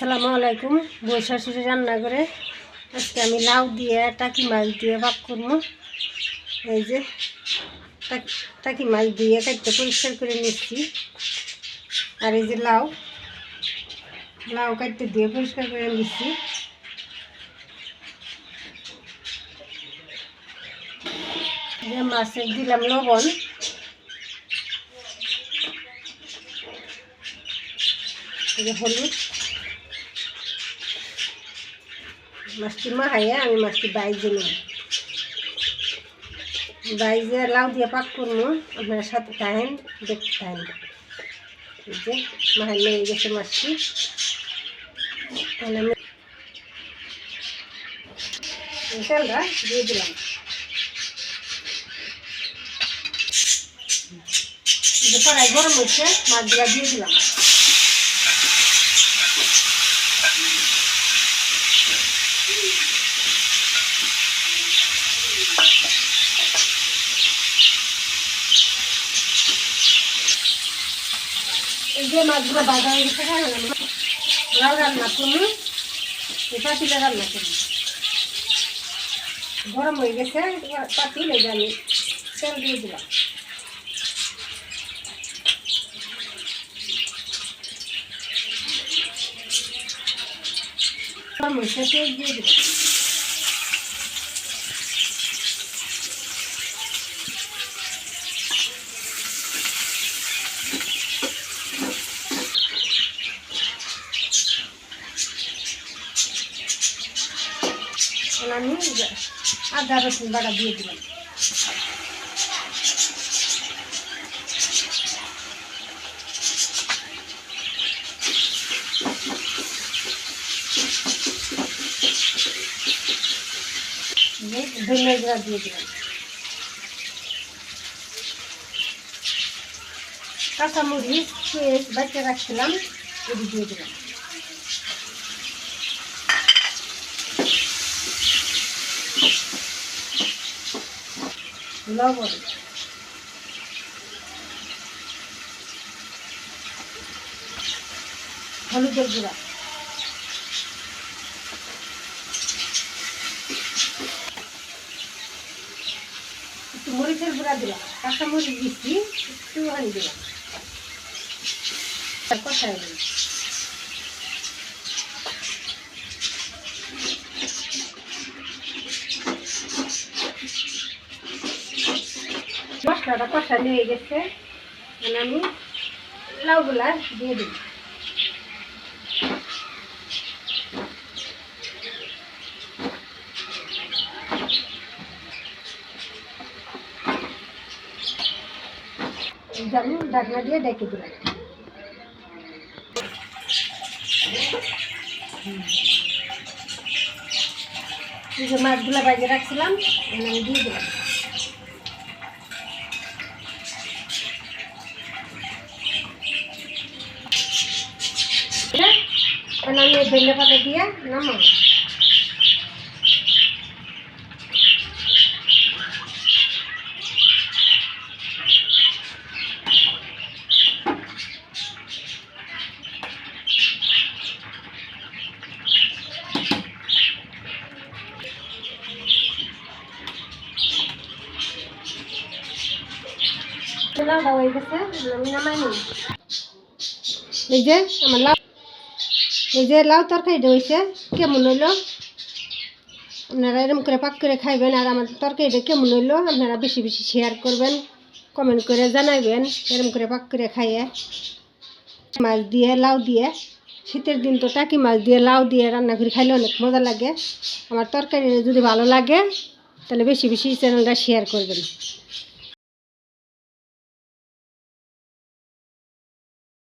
আসসালামু আলাইকুম। বই শাশুড়ি রান্না করে আজকে আমি লাউ দিয়ে, টাকি মাছ দিয়ে ভাগ করব। এই যে টাক- মাছ দিয়ে কাটতে পরিষ্কার করে নিচ্ছি। আর এই যে লাউ লাউ কাটতে দিয়ে পরিষ্কার করে নিচ্ছি। মাছের দিলাম লবণ। হলুদ। মাছটি মাহাইয়া আমি মাছটি বাইজে নেব বাইজে লাউ দিয়ে পাক করব আপনারা সাথে থাকেন দেখতে থাকেন যে মাহাই লেগে গেছে মাছটি। তাহলে আমি তেলটা দিয়ে দিলাম। কড়াই গরম হচ্ছে মাছগুলা দিয়ে দিলাম। যে মাছগুলো বাজা হয়ে গেছে হ্যাঁ লাউ রান্না করুন পাতিলে রান্না করুন গরম হয়ে গেছে পাতিল আমি তেল দিয়ে দিলাম। গরম হয়েছে তেল দিয়ে দিলাম। আমি আদা রসুন বাটা দিয়ে দিলাম। ধনিয়া গুঁড়া দিয়ে দিলাম। কাঁচামরিচ বাচ্চা রাখছিলাম এটি দিয়ে দিলাম। লবণ হলুদের গুঁড়া। একটু মরিচের গুঁড়া দিলাম কাঁচা মরিচ দিচ্ছি একটু হানি দিলাম কষাই দিলাম। মশলাটা কষানো হয়ে গেছে। এখন আমি লাউগুলা দিয়ে দিই। আমি ঢাকনা দিয়ে ডেকে দিলাম। মাছগুলা বাইরে রাখছিলাম আমি দিয়ে দিলাম। এখন আমি এই ধনে পাতা দিয়ে নামাবো এই যে আমার লাউ এই যে লাউ তরকারিটা হয়েছে কেমন হইল? আপনারা এরকম করে পাক করে খাইবেন আর আমার তরকারিটা কেমন হইল, আপনারা বেশি বেশি শেয়ার করবেন কমেন্ট করে জানাবেন এরকম করে পাক করে খাইয়ে। মাছ দিয়ে, লাউ দিয়ে, শীতের দিন তো টাকি মাছ দিয়ে, লাউ দিয়ে রান্না করে খাইলে অনেক মজা লাগে। আমার তরকারি যদি ভালো লাগে, তাহলে বেশি বেশি চ্যানেলটা শেয়ার করবেন।